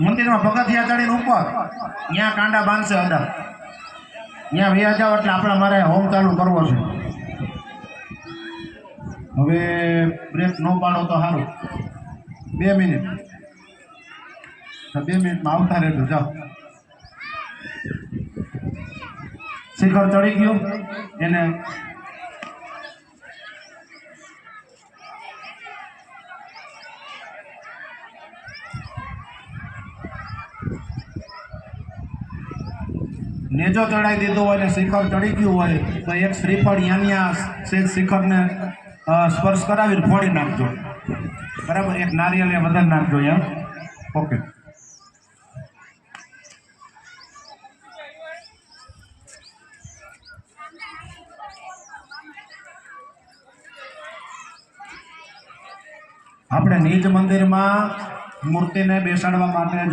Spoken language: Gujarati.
મંદિરમાં પગથિયા ચડીને ઉપર. ત્યાં કાંડા બાંધશે અડા ત્યાં વ્યા જાવ એટલે આપણે મારે હોમ ચાલુ કરવો છે. હવે બ્રેક ન પાડો તો સારું. બે મિનિટ બે મિનિટમાં આવતા રહેજો, જાઓ. શિખર ચડી ગયું. એને નેજો ચડાવી દીધો હોય ને શિખર ચડી ગયું હોય, તો એક શ્રીફળ યાન્યા છે શિખરને સ્પર્શ કરાવીને ફોડી નાખજો. બરાબર? એક નારિયેલ એ વધારે નાખજો એમ. ઓકે. આપણે નિજ મંદિરમાં મૂર્તિને બેસાડવા માટે